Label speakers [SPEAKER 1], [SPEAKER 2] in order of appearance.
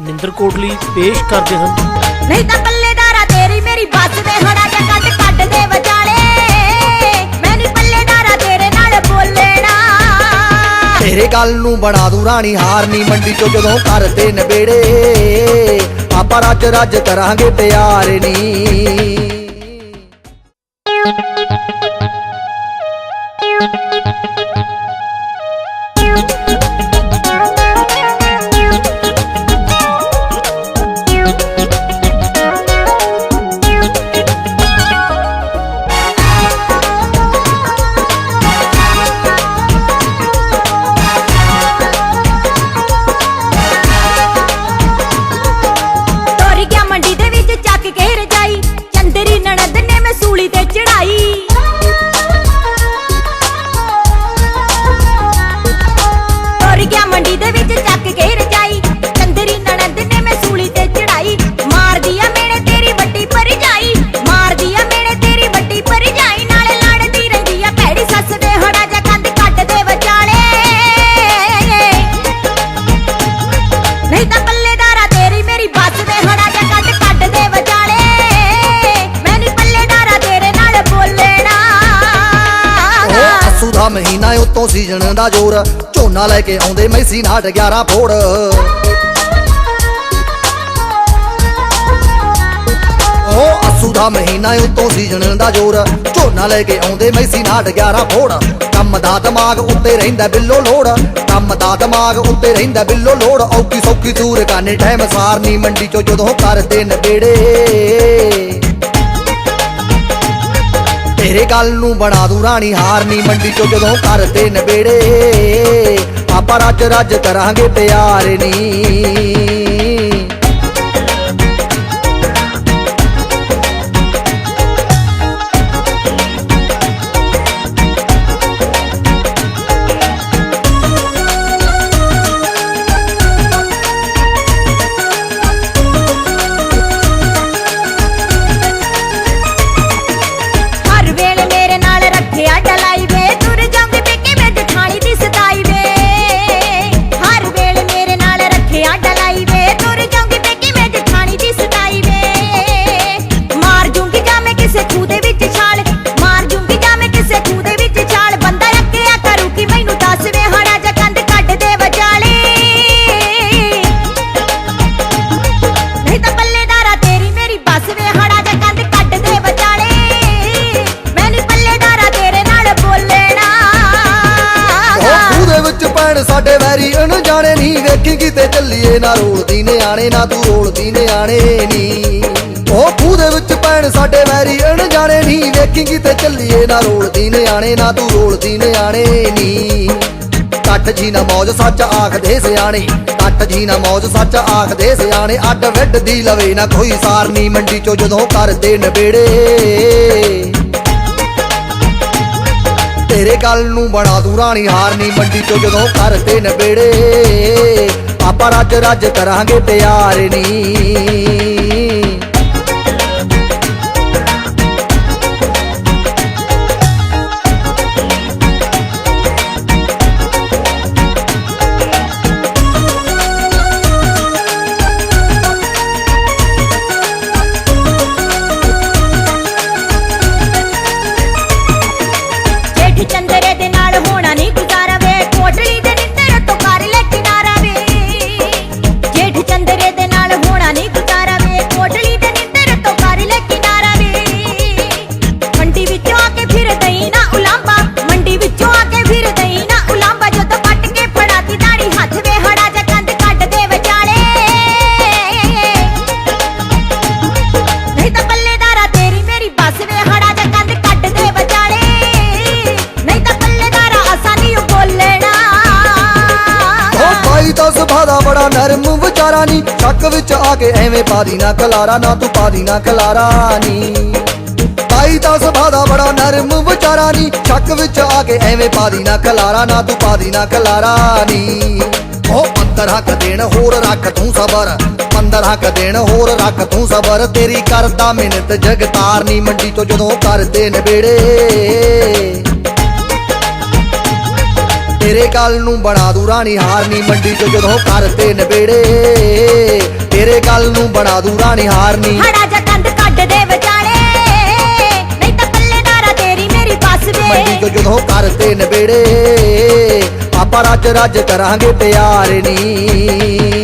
[SPEAKER 1] ਨਿੰਦਰ ਕੋਟਲੀ ਪੇਸ਼ ਕਰਦੇ ਹਨ।
[SPEAKER 2] ਨਹੀਂ ਤਾਂ ਪੱਲੇਦਾਰਾ ਤੇਰੀ ਮੇਰੀ ਬੱਸ ਦੇ ਹੜਾ ਜਾਂ ਕੱਢ ਕੱਢ ਦੇ ਵਿਚਾਲੇ। ਮੈਂ ਨਹੀਂ ਪੱਲੇਦਾਰਾ ਤੇਰੇ ਨਾਲ ਬੋਲਣਾ।
[SPEAKER 3] ਤੇਰੇ ਗੱਲ ਨੂੰ ਬਣਾ ਦੂੰ ਰਾਣੀ ਹਾਰਨੀ ਮੰਡੀ ਚੋਂ ਜਦੋਂ ਕਰਦੇ ਨਵੇੜੇ। ਆਪਾਂ ਰੱਜ ਰੱਜ ਕਰਾਂਗੇ ਤਿਆਰ ਨੀ। ਮਹੀਨਾ ਉਤੋਂ ਸੀਜ਼ਨ ਦਾ ਜ਼ੋਰ। ਝੋਨਾ ਲੈ ਕੇ ਆਉਂਦੇ ਮੈਸੀ ਨਾਟ 11 ਫੋੜ। ਉਹ ਅਸੂ ਦਾ ਮਹੀਨਾ ਉਤੋਂ ਸੀਜ਼ਨ ਦਾ ਜ਼ੋਰ। ਝੋਨਾ ਲੈ ਕੇ ਆਉਂਦੇ ਮੈਸੀ ਨਾਟ 11 ਫੋੜ। ਕੰਮ ਦਾ ਦਿਮਾਗ ਉੱਤੇ ਰਹਿੰਦਾ ਬਿੱਲੋ ਲੋੜ। ਕੰਮ ਦਾ ਦਿਮਾਗ ਉੱਤੇ ਰਹਿੰਦਾ ਬਿੱਲੋ ਲੋੜ। ਔਕੀ ਸੌਕੀ ਦੂਰ ਕਾਨੇ ਟਾਈਮ ਸਾਰਨੀ ਮੰਡੀ ਚੋਂ ਜਦੋਂ ਕਰਦੇ ਨਵੇੜੇ ਤੇਰੇ ਗੱਲ ਨੂੰ ਬਣਾ ਦੂੰ, ਰਾਣੀ ਹਾਰਨੀ ਮੰਡੀ ਚੋਂ ਜਦੋਂ ਕਰਦੇ ਨਵੇੜੇ। ਆਪਾਂ ਰੱਜ ਰੱਜ ਕਰਾਂਗੇ ਤਿਆਰ ਨੀ। ਕਿਤੇ ਨਾ ਰੋਲਦੀ ਨਿਆਣੇ, ਨਾ ਤੂੰ ਰੋਲਦੀ ਨਿਆਣੇ ਨੀ। ਉਹ ਖੂਹ ਦੇ ਵਿੱਚ ਪੈਣ ਸਾਡੇ ਵੈਰੀ ਅਣ ਜਾਣੇ ਨਹੀਂ ਵੇਖੀ ਚੱਲੀਏ ਨਾ ਰੋਲਦੀ ਨਿਆਣੇ, ਨਾ ਤੂੰ ਰੋਲਦੀ ਨਿਆਣੇ ਨੀ। ਕੱਟ ਜੀ ਨਾ ਮੌਜ, ਸੱਚ ਆਖਦੇ ਸਿਆਣੇ। ਕੱਟ ਜੀ ਨਾ ਮੌਜ, ਸੱਚ ਆਖਦੇ ਸਿਆਣੇ। ਅੱਡ ਵਿੱਡ ਦੀ ਲਵੇ ਨਾ ਕੋਈ ਸਾਰਨੀ ਮੰਡੀ ਚੋਂ ਜਦੋਂ ਕਰਦੇ ਨਵੇੜੇ ਤੇਰੇ ਗੱਲ ਨੂੰ ਬਣਾ ਦੂੰ ਰਾਣੀ ਹਾਰਨੀ। ਮੰਡੀ ਚੋਂ ਜਦੋਂ ਕਰਦੇ ਨਵੇੜੇ ਆਪਾਂ ਰੱਜ ਰੱਜ ਕਰਾਂਗੇ ਤਿਆਰ ਨੀ। ਨਰਮ ਵਿਚਾਰਾ ਨੀ ਸ਼ੱਕ ਵਿੱਚ ਆ ਕੇ ਐਵੇਂ ਪਾਦੀ ਨਾ ਖਲਾਰਾ ਨਾ ਤੂੰ ਪਾਦੀ ਨਾ ਖਲਾਰਾ ਨੀ। ਭਾਈ ਤਾਂ ਸੁਭਾ ਦਾ ਬੜਾ ਨਰਮ ਵਿਚਾਰਾ ਨੀ ਸ਼ੱਕ ਵਿੱਚ ਆ ਕੇ ਐਵੇਂ ਪਾਦੀ ਨਾ ਕਲਾਰਾ, ਨਾ ਤੂੰ ਪਾਦੀ ਨਾ ਖਲਾਰਾ ਨੀ। ਉਹ ਅੰਦਰ ਹੱਕ ਦੇਣ, ਹੋਰ ਰੱਖ ਤੂੰ ਸਬਰ। ਅੰਦਰ ਹੱਕ ਦੇਣ, ਹੋਰ ਰੱਖ ਤੂੰ ਸਬਰ। ਤੇਰੀ ਕਰਦਾ ਮਿਹਨਤ ਜਗਤਾਰ ਨੀ ਮੰਡੀ ਤੋਂ ਜਦੋਂ ਕਰਦੇ ਬੇੜੇ ਤੇਰੇ ਗੱਲ ਨੂੰ ਬਣਾ ਦੂ ਰਾਣੀ ਹਾਰਨੀ ਮੰਡੀ ਚ ਜਦੋਂ ਕਰਦੇ ਨਵੇੜੇ ਤੇਰੇ ਗੱਲ ਨੂੰ ਬਣਾ ਦੂ ਰਾਣੀ ਹਾਰਨੀ।
[SPEAKER 2] ਹੜਾ ਜਾ ਕੰਧ ਕੱਢ ਦੇ ਵਿਚਾਲੇ ਨਹੀਂ ਤਾਂ ਪੱਲੇਦਾਰਾ ਤੇਰੀ ਮੇਰੀ ਬੱਸ
[SPEAKER 3] ਮੰਡੀ ਚੋਂ
[SPEAKER 2] ਵੇ
[SPEAKER 3] ਜਦੋਂ ਕਰਤੇ ਨਵੇੜੇ ਆਪਾਂ ਰੱਜ ਰੱਜ ਕਰਾਂਗੇ ਪਿਆਰ ਨੀ।